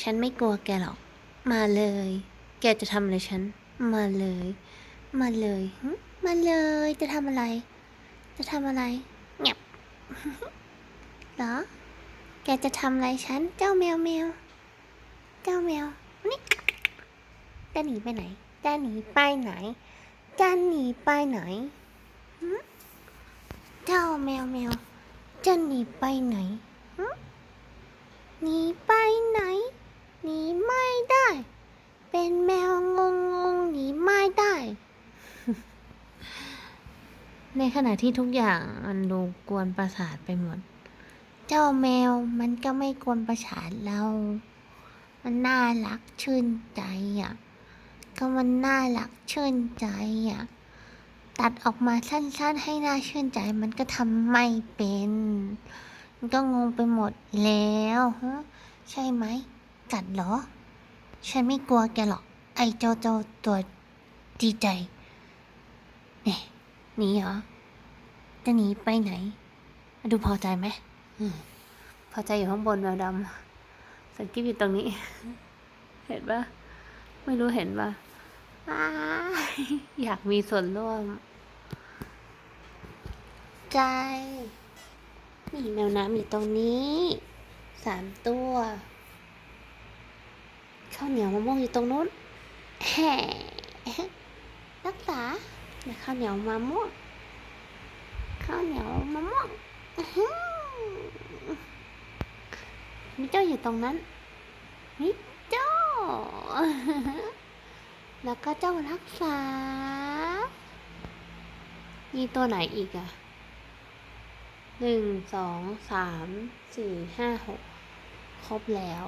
ฉันไม่กลัวแกหรอก มาเลย แกจะทำอะไรฉัน มาเลย มาเลยหึมาเลย จะทำอะไร จะทำอะไรเงียบ เหรอ แกจะทำอะไรฉัน เจ้าแมวแมว เจ้าแมว นี่จะหนีไปไหนจะหนีไปไหนจะหนีไปไหนหึเจ้าแมวแมวจะหนีไปไหนหึ หนีไปไหน หนีไม่ได้ เป็นแมวงงงงหนีไม่ได้ ในขณะที่ทุกอย่างมันดูกวนประสาทไปหมด เจ้าแมวมันก็ไม่กวนประสาทเรา มันน่ารักชื่นใจอะ ก็มันน่ารักชื่นใจอะ ตัดออกมาสั้นๆให้น่าชื่นใจมันก็ทำไม่เป็น มันก็งงไปหมดแล้วฮะใช่ไหม กัดเหรอ ฉันไม่กลัวแกหรอก ไอ้เจ้าเจ้าตัวดีใจเนี่ยหนีเหรอ จะหนีไปไหน ดูพอใจไหมอืมพอใจอยู่ข้างบนแมวดำสังกิบอยู่ตรงนี้ เห็นปะไม่รู้เห็นปะอ้ายอยากมีส่วนร่วม ใจ มีแมวน้ำอยู่ตรงนี้สามตัวข้าวเหนียวมะม่วงอยู่ตรงนู้นแห่รักษาเดี๋ยวข้าวเหนียวมะม่วงข้าวเหนียวมะม่วงมิเจ้าอยู่ตรงนั้นมิเจ้า แล้วก็เจ้ารักษา มีตัวไหนอีกอะ หนึ่งสองสามสี่ห้าหกครบแล้ว